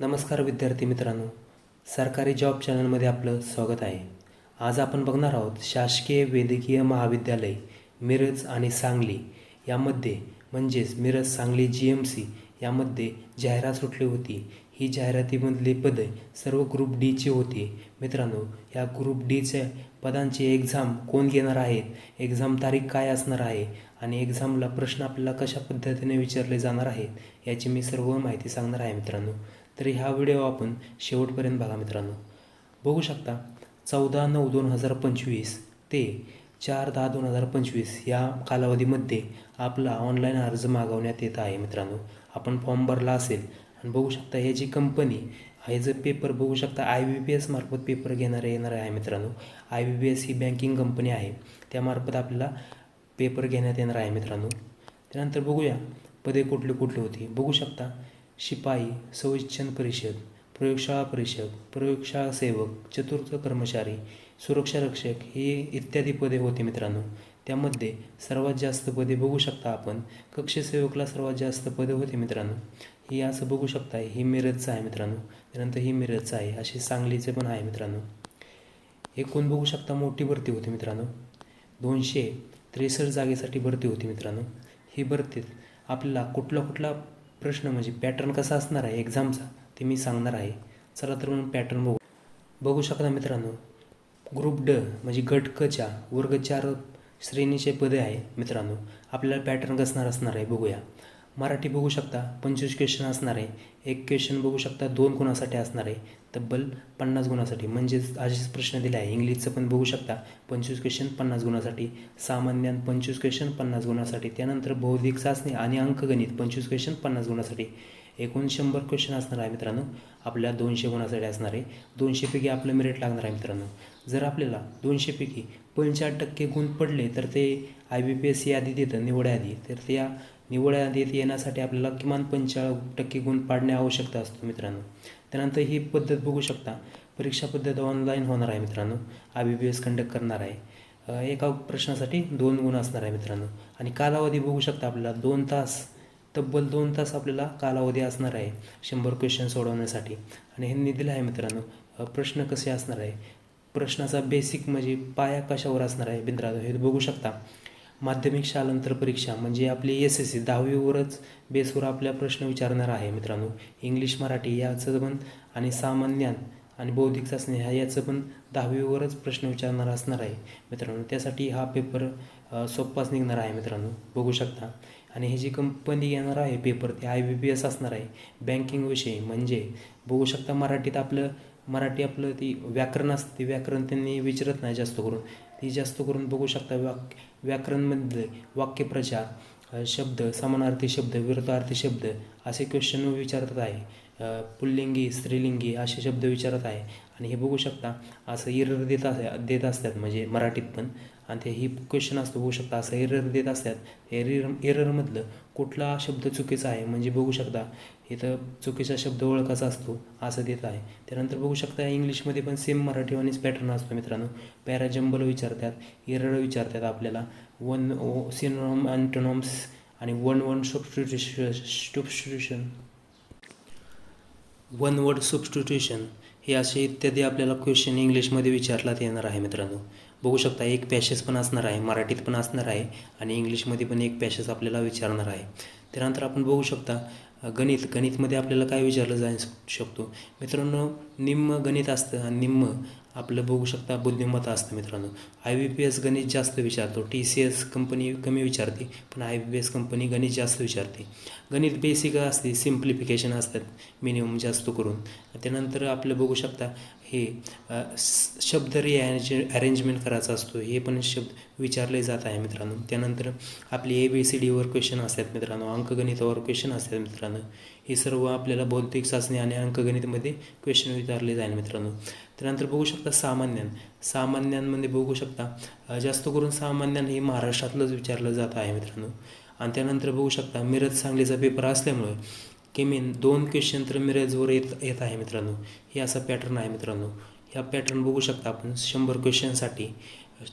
नमस्कार विद्यार्थी मित्रांनो सरकारी जॉब चॅनलमध्ये आपलं स्वागत आहे. आज आपण बघणार आहोत शासकीय वैद्यकीय महाविद्यालय मिरज आणि सांगली यामध्ये म्हणजेच Miraj Sangli G M C यामध्ये जाहिरात सुटली होती. ही जाहिरातीमधली पदे सर्व ग्रुप डीची होती. मित्रांनो या ग्रुप डीच्या पदांची एक्झाम कोण घेणार आहेत? एक्झाम तारीख काय असणार आहे? आणि एक्झामला प्रश्न आपल्याला कशा पद्धतीने विचारले जाणार आहेत? याची मी सर्व माहिती सांगणार आहे मित्रांनो. तर हा व्हिडिओ आपण शेवटपर्यंत बघा मित्रांनो. बघू शकता चौदा नऊ दोन हजार पंचवीस ते चार दहा दोन हजार पंचवीस या कालावधीमध्ये आपला ऑनलाईन अर्ज मागवण्यात येत आहे मित्रांनो. आपण फॉर्म भरला असेल आणि बघू शकता हे जी कंपनी हे जे पेपर बघू शकता आय बी पी एस मार्फत पेपर घेणारे येणारे आहे मित्रांनो. आय बी पी एस ही बँकिंग कंपनी आहे. त्यामार्फत आपल्याला पेपर घेण्यात येणार आहे मित्रांनो. त्यानंतर बघूया पदे कुठली कुठली होती. बघू शकता शिपाई सविच्छन परिषद प्रयोगशाळा परिषद प्रयोगशाळा सेवक चतुर्थ कर्मचारी सुरक्षा रक्षक ही इत्यादी पदे होती मित्रांनो. त्यामध्ये सर्वात जास्त पदे बघू शकता आपण. कक्षसेवकला सर्वात जास्त पदे होती मित्रांनो. ही असं बघू शकता ही मिरजचं आहे मित्रांनो. त्यानंतर ही मिरजचं आहे अशी सांगलीचे पण आहे मित्रांनो. एकूण बघू शकता मोठी भरती होती मित्रांनो. दोनशे त्रेसष्ट जागेसाठी भरती होती मित्रांनो. ही भरतीत आपल्याला कुठला कुठला प्रश्न म्हणजे पॅटर्न कसा असणार आहे एक्झामचा ते मी सांगणार आहे. चला तर मग पॅटर्न बघू. बघू शकता मित्रांनो ग्रुप ड म्हणजे गट कच्या वर्ग चार श्रेणीचे पदे आहे मित्रांनो. आपल्याला पॅटर्न कसणार असणार आहे बघूया. मराठी बघू शकता पंचवीस क्वेश्चन असणार आहे. एक क्वेश्चन बघू शकता दोन गुणासाठी असणार आहे. तब्बल पन्नास गुणासाठी. म्हणजेच असेच प्रश्न दिले आहे. इंग्लिशचं पण बघू शकता. पंचवीस क्वेश्चन पन्नास गुणासाठी. सामान्यान पंचवीस क्वेश्चन पन्नास गुणासाठी. त्यानंतर बौद्धिक चाचणी आणि अंकगणित पंचवीस क्वेश्चन पन्नास गुणासाठी. एकूण शंभर क्वेश्चन असणार आहे मित्रांनो. आपल्या दोनशे गुणासाठी असणार आहे. दोनशेपैकी आपलं मेरिट लागणार आहे मित्रांनो. जर आपल्याला दोनशेपैकी पंचाळीस टक्के गुण पडले तर ते आय बी पी एस यादी देतं निवड यादी तर त्या निवड यादीत येण्यासाठी आपल्याला किमान पंचाळ टक्के गुण पाडणे आवश्यकता असतो मित्रांनो. त्यानंतर ही पद्धत बघू शकता. परीक्षा पद्धत ऑनलाईन होणार आहे मित्रांनो. I B P S conduct करणार आहे. एका प्रश्नासाठी दोन गुण असणार आहे मित्रांनो. आणि कालावधी बघू शकता आपल्याला दोन तास तब्बल दोन तास आपल्याला कालावधी असणार आहे शंभर क्वेश्चन सोडवण्यासाठी. आणि हे दिलं आहे मित्रांनो. प्रश्न कसे असणार आहे? प्रश्नाचा बेसिक म्हणजे पाया कशावर असणार आहे मित्रांनो हे बघू शकता. माध्यमिक शालांतर परीक्षा. म्हणजे आपली एस एस सी दहावीवरच बेसवर आपल्या प्रश्न विचारणार आहे मित्रांनो. इंग्लिश मराठी याचं पण आणि सामान्यान आणि बौद्धिक चाचणी ह्या याचं पण दहावीवरच प्रश्न विचारणार असणार आहे मित्रांनो. त्यासाठी हा पेपर सोप्पाच निघणार आहे मित्रांनो. बघू शकता. आणि हे जी कंपनी येणार आहे पेपर ते आय बी पी एस असणार आहे. बँकिंग विषयी. म्हणजे बघू शकता मराठीत आपलं मराठी आपलं ती व्याकरण असते ते व्याकरण त्यांनी विचारत नाही जास्त करून. ती जास्त करून बघू शकता वाक व्याकरणमधले वाक्यप्रचार शब्द समानार्थी शब्द विरुद्धार्थी शब्द असे क्वेश्चन विचारत आहे. पुल्लिंगी स्त्रीलिंगी असे शब्द विचारत आहे. आणि हे बघू शकता असं एरर देत अस देत असतात म्हणजे मराठीत पण. आणि ते ही क्वेश्चन असतो बघू शकता असं एरर देत असतात. एरर एररमधलं कुठला शब्द चुकीचा आहे म्हणजे बघू शकता. इथं चुकीचा शब्द ओळखाचा असतो असं देत आहे. त्यानंतर बघू शकता इंग्लिशमध्ये पण सेम मराठीवानीच पॅटर्न असतो मित्रांनो. पॅराजंबल विचारतात एरर विचारतात आपल्याला. वन सिनॉम अँटोनॉम्स आणि one one substitution substitution one word substitution हे असे इत्यादी आपल्याला क्वेश्चन इंग्लिशमध्ये विचारलात येणार आहे मित्रांनो. बघू शकता एक पॅशेस पण असणार आहे मराठीत पण असणार आहे आणि इंग्लिशमध्ये पण एक पॅशेस आपल्याला विचारणार आहे. त्यानंतर आपण बघू शकता गणित गणितमध्ये आपल्याला काय विचारलं जाऊ शकतो? मित्रांनो निम्म गणित असतं आणि निम्म आपलं बघू शकता बुद्धिमत्ता असतं मित्रांनो. आय बी पी एस गणित जास्त विचारतो. टी सी एस कंपनी कमी विचारते पण I B P S company गणित जास्त विचारते. गणित बेसिक असते सिम्प्लिफिकेशन असतात मिनिमम जास्त करून. त्यानंतर आपलं बघू शकता हे शब्द रि अरेंजमेंट करायचा असतो. हे पण शब्द विचारले जात आहे मित्रांनो. त्यानंतर आपली ए बी सी डीवर क्वेश्चन असतात मित्रांनो. अंकगणितावर क्वेश्चन असतात मित्रांनो. हे सर्व आपल्याला भौतिक चाचणी आणि अंकगणितमध्ये क्वेश्चन विचारले जाईल मित्रांनो. त्यानंतर बघू शकता सामान्यान. सामान्यांमध्ये बघू शकता जास्त करून सामान्यान हे महाराष्ट्रातलंच विचारलं जात आहे मित्रांनो. आणि त्यानंतर बघू शकता मिरज सांगलीचा पेपर असल्यामुळे केमीन दोन क्वेश्चन तर मिरजवर येत येत आहे मित्रांनो. हे असा पॅटर्न आहे मित्रांनो. ह्या पॅटर्न बघू शकता आपण शंभर क्वेश्चनसाठी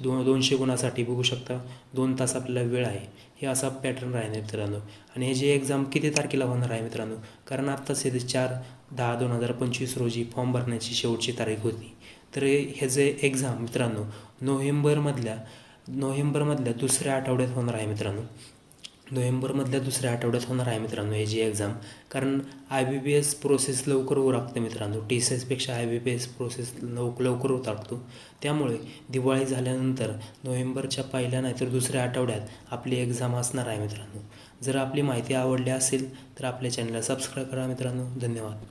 दो दोनशे गुणासाठी बघू शकता. दोन तास आपल्याला वेळ आहे. हे असा पॅटर्न राहणार मित्रांनो. आणि हे जे एक्झाम किती तारखेला होणार आहे मित्रांनो? कारण आत्ताच हे चार दहा दोन हजार पंचवीस रोजी फॉर्म भरण्याची शेवटची तारीख होती. तर ह्याचे एक्झाम मित्रांनो नोव्हेंबरमधल्या नोव्हेंबरमधल्या दुसऱ्या आठवड्यात होणार आहे मित्रांनो. नोव्हेंबरमधल्या दुसऱ्या आठवड्यात होणार आहे मित्रांनो याची एक्झाम. कारण I B P S process लवकर उरकते मित्रांनो. T C एसपेक्षा I B P S process लव लवकर उतरतो त्यामुळे दिवाळी झाल्यानंतर नोव्हेंबरच्या पहिल्या नाही तर दुसऱ्या आठवड्यात आपली एक्झाम असणार आहे मित्रांनो. जर आपली माहिती आवडली असेल तर आपल्या चॅनलला सबस्क्राईब करा मित्रांनो. धन्यवाद.